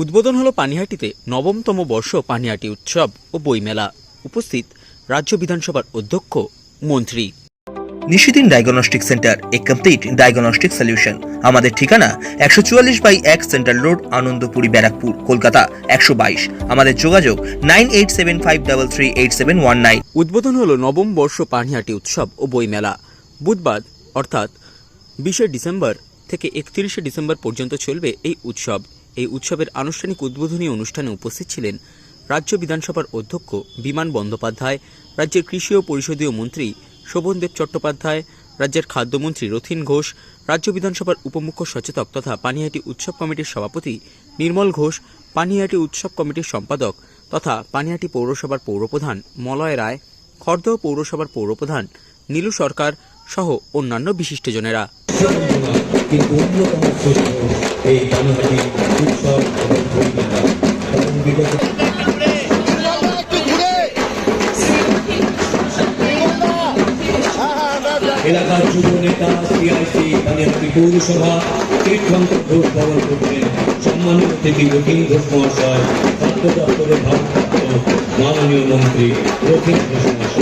উদ্বোধন হলো পানিহাটিতে নবমতম বর্ষ পানিহাটি উৎসব ও বইমেলা। উপস্থিত রাজ্য বিধানসভার অধ্যক্ষ মন্ত্রী। নিশিদিন ডায়াগনস্টিক সেন্টার এ কমপ্লিট ডায়াগনস্টিক সলিউশন আমাদের ঠিকানা একশো চুয়াল্লিশ বাই এক সেন্ট্রাল রোড আনন্দপুরি ব্যারাকপুর কলকাতা একশো বাইশ। আমাদের যোগাযোগ nine eight seven five double three eight seven one nine. উদ্বোধন হলো নবম বর্ষ পানিহাটি উৎসব ও বইমেলা। বুধবার অর্থাৎ বিশে ডিসেম্বর থেকে একত্রিশে ডিসেম্বর পর্যন্ত চলবে এই উৎসব। এই উৎসবের আনুষ্ঠানিক উদ্বোধনী অনুষ্ঠানে উপস্থিত ছিলেন রাজ্য বিধানসভার অধ্যক্ষ বিমান বন্দ্যোপাধ্যায়, রাজ্যের কৃষি ও পরিষদীয় মন্ত্রী শোভনদেব চট্টোপাধ্যায়, রাজ্যের খাদ্যমন্ত্রী রথিন ঘোষ, রাজ্য বিধানসভার উপমুখ্য সচেতক তথা পানিহাটি উৎসব কমিটির সভাপতি নির্মল ঘোষ, পানিহাটি উৎসব কমিটির সম্পাদক তথা পানিহাটি পৌরসভার পৌরপ্রধান মলয় রায় খড়দহ পৌরসভার পৌরপ্রধান নীলু সরকার সহ অন্যান্য বিশিষ্টজনেরা। এই এলাকার যুব নেতা সিআইসি বানিয়াটি পৌরসভা, তীর্থঙ্কর ঘোষ বহন করছেন সম্মানিত থেকে রথীন ঘোষ মহাশয় খাদ্য দপ্তরের ভারপ্রাপ্ত মাননীয় মন্ত্রী রথীন ঘোষ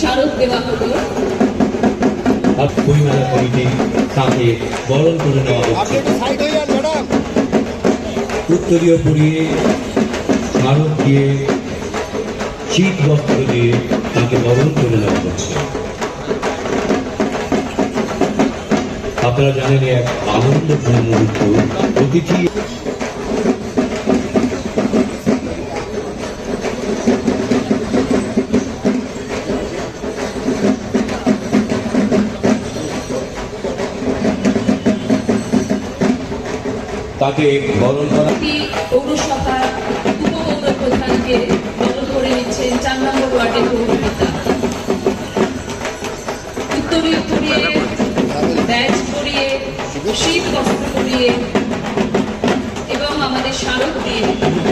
শারদ দেওয়া হলো আর বইমেলা কমিটি তাকে বরণ করে নেওয়া হচ্ছে উত্তরীয় পরিয়ে স্মারক দিয়ে শীত বস্ত্র দিয়ে তাকে বরণ করে নেওয়া হচ্ছে। আপনারা জানেন এক আনন্দপূর্ণ মুহূর্ত অতিথি তাকে বরণ করা পৌরসভার উপপৌর প্রধানকে চার নম্বর ওয়ার্ডের পৌরপিতা উত্তরীয় পরিয়ে ব্যাচ পরিয়ে শীত বস্ত্র পরিয়ে এবং আমাদের স্মারক দিয়ে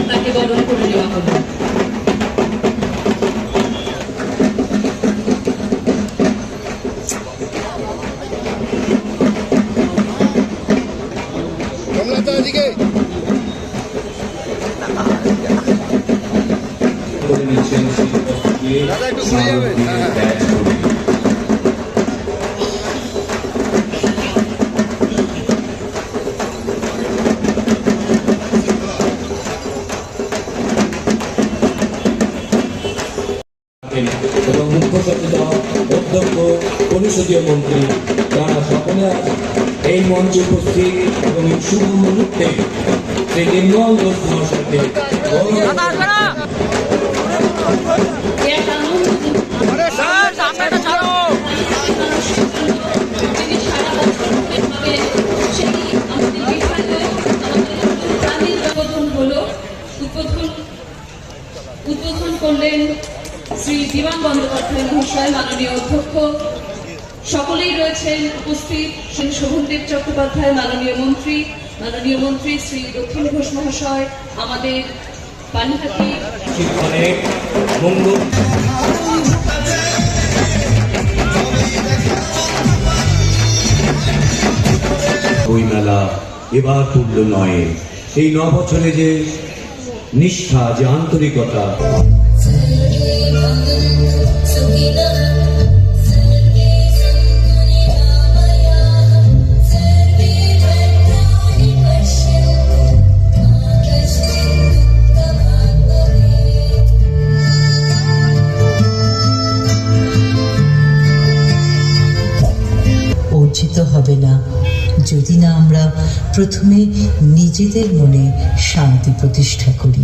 তাকে বরণ করে নেওয়া হলো কমলাতা এদিকে। করে নিচ্ছেন একটু ঘুরে স্মারক যাবেন। দিয়ে হ্যাঁ। ব্যাচ করে এবং মুখ্য সচেতক অধ্যক্ষ পরিষদীয় মন্ত্রী যারা সকলে এই মঞ্চে উপস্থিত এবং শুভ মুহূর্তে নির্মল ঘোষ মহাশয়কে উদ্বোধন করলেন শ্রী বিমান বন্দ্যোপাধ্যায় মহাশয় মাননীয় অধ্যক্ষ সকলেই রয়েছেন উপস্থিত শ্রী শোভনদেব চট্টোপাধ্যায়, মাননীয় মন্ত্রী মাননীয় মন্ত্রী শ্রী দক্ষিণ ঘোষ মহাশয়, আমাদের পানিহাটি শিক্ষণের মঙ্গল বই এবার তুল্য নয়। এই ন বছরে যে নিষ্ঠা যে আন্তরিকতা। হবে না। যদি না আমরা প্রথমে নিজেদের মনে শান্তি প্রতিষ্ঠা করি।